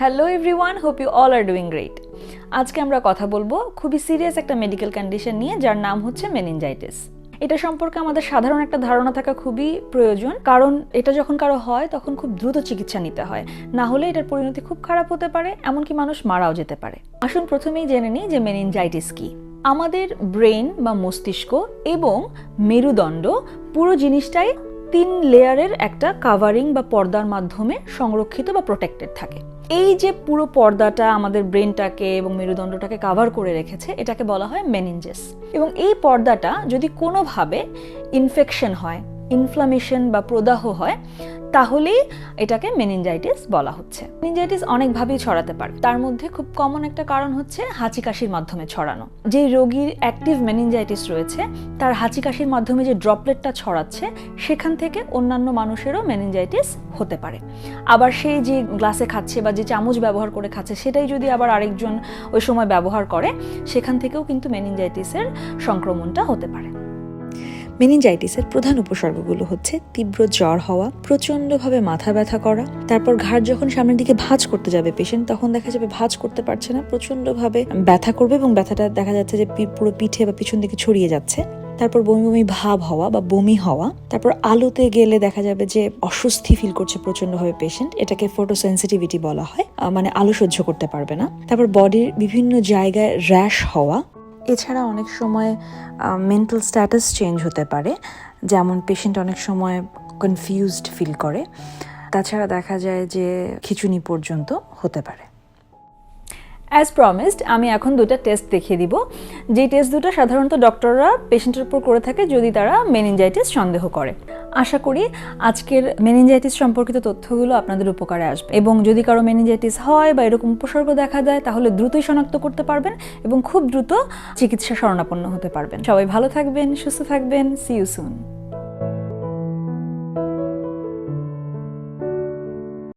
Hello everyone hope you all are doing great আজকে আমরা কথা বলব খুবই সিরিয়াস একটা মেডিকেল কন্ডিশন নিয়ে, যার নাম হচ্ছে মেনিনজাইটিস এটা সম্পর্কে আমাদের সাধারণ একটা ধারণা থাকা খুবই প্রয়োজন, কারণ এটা যখন কারও হয়, তখন খুব দ্রুত চিকিৎসা নিতে হয়। না হলে এটার পরিণতি খুব খারাপ হতে পারে, এমনকি মানুষ মারাও যেতে পারে। আসুন প্রথমেই জেনে নিই যে মেনিনজাইটিস কি। আমাদের ব্রেন বা মস্তিষ্ক এবং মেরুদণ্ড পুরো জিনিসটাই তিন লেয়ারের একটা কাভারিং বা পর্দার মাধ্যমে সংরক্ষিত বা প্রোটেক্টেড থাকে। এই যে পুরো পর্দাটা আমাদের ব্রেনটাকে এবং মেরুদণ্ডটাকে কাভার করে রেখেছে, এটাকে বলা হয় মেনিনজেস এবং এই পর্দাটা যদি কোনোভাবে ইনফেকশন হয় ইনফ্লামেশন বা প্রদাহ হয় তাহলেই এটাকে মেনিনজাইটিস বলা হচ্ছে। মেনিনজাইটিস অনেকভাবেই ছড়াতে পারে। তার মধ্যে খুব কমন একটা কারণ হচ্ছে হাঁচি কাশির মাধ্যমে ছড়ানো। যে রোগীর অ্যাক্টিভ মেনিনজাইটিস রয়েছে, তার হাঁচি কাশির মাধ্যমে যে ড্রপলেটটা ছড়াচ্ছে, সেখান থেকে অন্যান্য মানুষেরও মেনিনজাইটিস হতে পারে। আবার সেই যে গ্লাসে খাচ্ছে বা যে চামচ ব্যবহার করে খাচ্ছে, সেটাই যদি আবার আরেকজন ওই সময় ব্যবহার করে, সেখান থেকেও কিন্তু মেনিনজাইটিসের সংক্রমণটা হতে পারে। মেনিনজাইটিসের প্রধান উপসর্গগুলো হচ্ছে তীব্র জ্বর হওয়া, প্রচণ্ডভাবে মাথা ব্যথা করা, তারপর ঘাড় যখন সামনের দিকে ভাঁজ করতে যাবে পেশেন্ট তখন দেখা যাবে ভাঁজ করতে পারছে না, প্রচণ্ডভাবে ব্যথা করবে এবং ব্যথাটা দেখা যাচ্ছে যে পুরো পিঠে বা পিছন দিকে ছড়িয়ে যাচ্ছে। তারপর বমি বমি ভাব হওয়া বা বমি হওয়া, তারপর আলোতে গেলে দেখা যাবে যে অস্বস্তি ফিল করছে প্রচণ্ডভাবে পেশেন্ট এটাকে ফটো সেন্সিটিভিটি বলা হয় মানে আলো সহ্য করতে পারবে না। তারপর বডির বিভিন্ন জায়গায় র্যাশ হওয়া এছাড়া অনেক সময় মেন্টাল স্ট্যাটাস চেঞ্জ হতে পারে, যেমন পেশেন্ট অনেক সময় কনফিউজড ফিল করে। তাছাড়া দেখা যায় যে খিচুনি পর্যন্ত হতে পারে। অ্যাজ প্রমিসড আমি এখন দুটো টেস্ট দেখিয়ে দিব। যে টেস্ট দুটো সাধারণত ডক্টররা পেশেন্টের উপর করে থাকে যদি তারা মেনিনজাইটিস সন্দেহ করে। আশা করি আজকের মেনিনজাইটিস সম্পর্কিত তথ্যগুলো আপনাদের উপকারে আসবে। এবং যদি কারও মেনিনজাইটিস হয় বা এরকম উপসর্গ দেখা দেয়, তাহলে দ্রুতই শনাক্ত করতে পারবেন এবং খুব দ্রুত চিকিৎসা শরণাপন্ন হতে পারবেন। সবাই ভালো থাকবেন, সুস্থ থাকবেন। C you soon